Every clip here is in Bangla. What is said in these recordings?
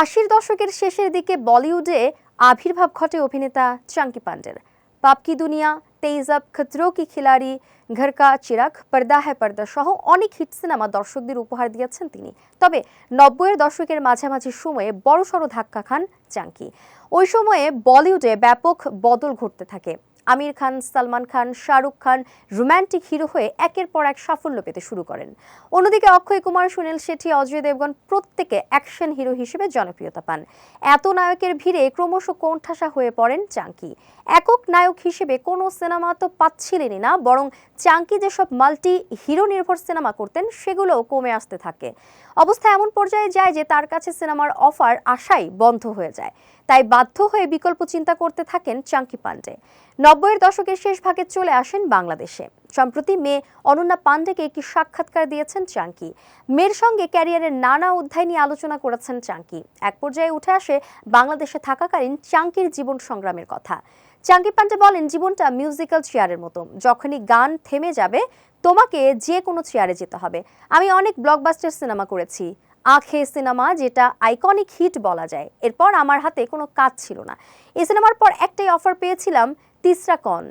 আশির দশকের শেষের দিকে বলিউডে আবির্ভাব ঘটে অভিনেতা চাঙ্কি পান্ডের। পাপ কি দুনিয়া তেইজ আপ খতরো কি খিলাড়ি, ঘর কা চিরাগ, পর্দা হ্যায় পর্দা সহ অনেক হিট সিনেমা দর্শকদের উপহার দিয়েছেন তিনি। তবে নব্বইয়ের দশকের মাঝামাঝি সময়ে বড়সড় ধাক্কা খান চাঙ্কি। ওই সময়ে বলিউডে ব্যাপক বদল ঘটতে থাকে। আমির খান, সালমান খান, শাহরুখ খান রোম্যান্টিক হিরো হয়ে একের পর এক সাফল্য পেতে শুরু করেন। অন্যদিকে অক্ষয় কুমার, সুনীল শেঠি, অজয় দেবগন প্রত্যেকে অ্যাকশন হিরো হিসেবে জনপ্রিয়তা পান। এত নায়কের ভিড়ে ক্রমশ কোণঠাসা হয়ে পড়েন চাঙ্কি। একক নায়ক হিসেবে কোনো সিনেমা তো পাচ্ছিলেনই না, বরং চাঙ্কি যেসব মাল্টি হিরো নির্ভর সিনেমা করতেন, সেগুলোও কমে আসতে থাকে। অবস্থা এমন পর্যায়ে যায় যে তার কাছে সিনেমার অফার আশাই বন্ধ হয়ে যায়। তাই বাধ্য হয়ে বিকল্প চিন্তা করতে থাকেন চাঙ্কি পান্ডে নব্বইয়ের দশকের শেষ ভাগে চলে আসেন বাংলাদেশে। সম্প্রতি মেয়ে অনন্যা পান্ডেকে একটি সাক্ষাৎকার দিয়েছেন চাঙ্কি। মেয়ের সঙ্গে ক্যারিয়ারের নানা অধ্যায় নিয়ে আলোচনা করেছেন চাঙ্কি। এক পর্যায়ে উঠে আসে বাংলাদেশে থাকাকালীন চাঙ্কির জীবন সংগ্রামের কথা। চাঙ্কি পান্ডে বলেন, জীবনটা মিউজিক্যাল চেয়ারের মতো। যখনই গান থেমে যাবে, তোমাকে যে কোনো চেয়ারে যেতে হবে। আমি অনেক ব্লকবাস্টার সিনেমা করেছি। আখে সিনেমা যেটা আইকনিক হিট বলা যায়। এরপর আমার হাতে কোনো কাজ ছিল না। এই সিনেমার পর একটাই অফার পেয়েছিলাম তিসরা কন।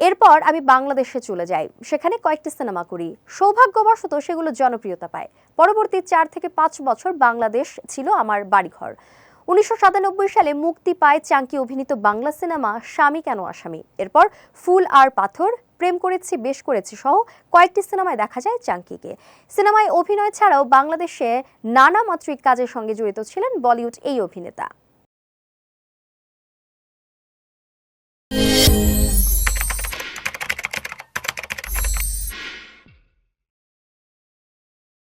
এরপর আমি বাংলাদেশে চলে যাই। সেখানে কয়েকটি সিনেমা করি। সৌভাগ্যবশত সেগুলো জনপ্রিয়তা পায়। পরবর্তী চার থেকে পাঁচ বছর বাংলাদেশ ছিল আমার বাড়িঘর। উনিশশো সাতানব্বই সালে মুক্তি পায় চাঙ্কি অভিনীত বাংলা সিনেমা স্বামী কেন আসামি। এরপর ফুল আর পাথর প্রেম করেছি, বেশ করেছি সহ কয়েকটি সিনেমায় দেখা যায় চাঙ্কিকে। সিনেমায় অভিনয় ছাড়াও বাংলাদেশে নানা মাত্রিক কাজের সঙ্গে জড়িত ছিলেন বলিউড এই অভিনেতা।